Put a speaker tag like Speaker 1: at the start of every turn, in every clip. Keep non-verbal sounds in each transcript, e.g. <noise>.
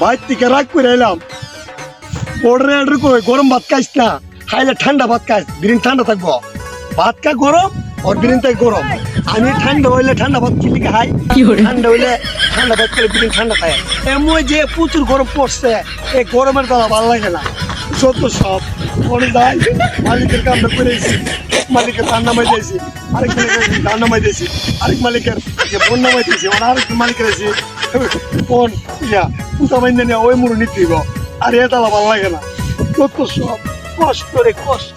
Speaker 1: বাইর থেকে রাগ করে এলাম। বর্ডারে অর্ডার করে গরম ভাত খাইস না খাইলে ঠান্ডা ভাত খাইস বিরিন ঠান্ডা থাকব। ভাত খা গরম ওর বিরিন তাই গরম। আমি ঠান্ডা হইলে ঠান্ডা ভাত খেলে খাই ঠান্ডা হইলে ঠান্ডা ভাত খেলে বিরিন ঠান্ডা খায়। এমন যে প্রচুর গরম পড়ছে এই গরমের দ্বারা ভালো লাগে না। যত সব অনেক দায় মালিকের কামটা করেছি মালিকের ধান নামাই দিয়েছি আরেক মালিকের ধান নামাই দিয়েছি আরেক মালিকের যে বোন নামাই দিয়েছি আরেক মালিকের আছে বোন ইয়া পুতা মাইন্দে নিয়ে ওই মুড়ো নিতে আর এ তালা ভালো লাগে না। যত সব কষ্ট রে কষ্ট।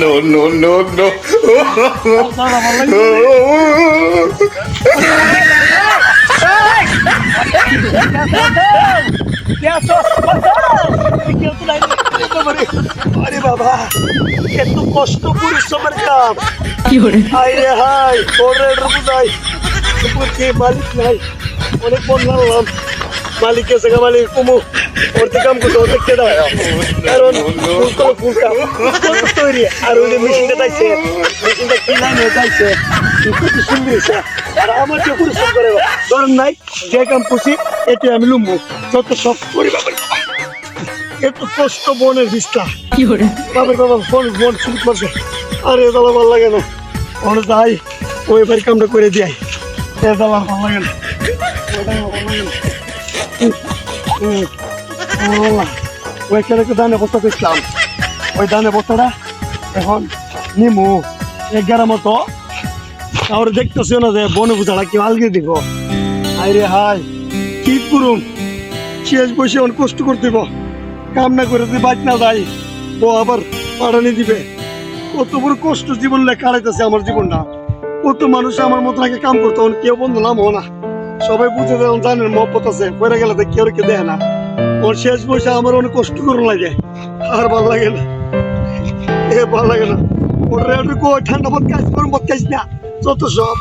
Speaker 2: no no no no!
Speaker 1: আরে বাবা এত কষ্ট পরিশ্রমের কাম। হাই রে হাই ওরে বুঝাই মালিক নাই। অনেক মন মালিক এসে মালিক কুমু ওরতে কাম করতে ওরতে কে দেয় কারণ ফুল করে ফুল কাম তৈরি। আর ওই মেশিনটা যাইছে মেশিনটা কি লাইন হয়ে যাইছে কত সুন্দর আর আমার যে পরিশ্রম করে ধরেন নাই যে কাম এতে আমি লুম্বু যত সব করি বাবা এত কষ্ট বনের বিস্তা বাবার বাবা ফোন শুরু করছে। আরে দাদা ভালো লাগে না। ওখানে যাই ওই বাড়ি কামটা করে দিয়াই। এ দাদা ভালো লাগে না। ওই একটু দানে বস্তা করছিলাম ওই দানে বস্তাটা এখন নিমু এগারো মতো আর দেখতেছি না যে বনে বুঝাটা কি আলগে দিব হাই রে হাই কি করুম শেষ বসে অনেক কষ্ট করতে দিব কাম না করে যদি বাঁচ না যাই ও আবার পাঠানি দিবে কত বড় কষ্ট জীবন লেখা আমার জীবনটা কত মানুষ আমার মতো আগে কাম করতো কেউ বন্ধু নাম না সবাই বুঝে দেন জানেন মহব্বত আছে পরে গেলে তো কেউ কেউ দেয় না ওর শেষ বয়সে আমার অনেক কষ্ট করুন লাগে আর ভালো লাগে না এ ভালো লাগে না ওর রেড কো ঠান্ডা ভাত খাইস গরম ভাত খাইস না যত সব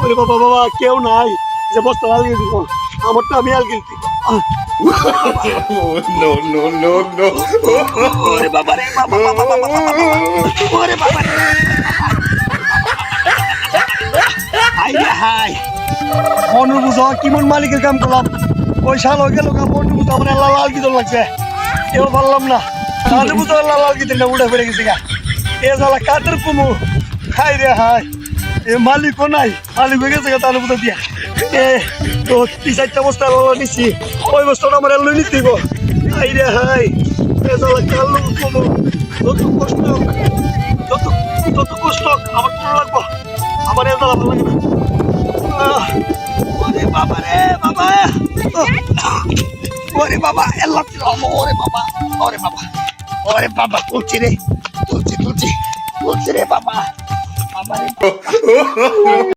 Speaker 1: ওরে বাবা বাবা কেউ নাই যে বস্তা আলগে দিব আমারটা আমি আহ,
Speaker 2: Oh no no no no!
Speaker 1: ওরে বাবা রে বাবা বাবা বাবা, বাবা ওরে বাবা রে মনুর বুঝো, কিমন মালিকের কাম করলাম? ওই সাল হয়ে গেল মনুর বুঝো, আমার লাল লাল গিদল লাগছে। এবার পারলাম না। তাহলে বুঝো, লাল লাল গিদল না উড়ে ফেলে গেছে গা। এ শালা কাটের কুমু? হাই রে হাই এ মালিকও নাই, মালিক হয়ে গেছে গা তাহলে বুঝো দিয়া। এ তো তিন চারটা বস্তা নিছি, ওই বস্তাটা আমার এলো নিতে গো হাই রে হাই এ শালা কালো কুমু? যত কষ্ট, যত যত কষ্ট, আমার ভালো লাগবো। আমার এ শালা ভালো লাগে না। বাবা রে বাবা ওরে বাবা এল্লা ওরে বাবা ওরে বাবা ওরে বাবা, তুলছি রে, তুলছি তুলছি তুলছি রে বাবা। বাবা <laughs>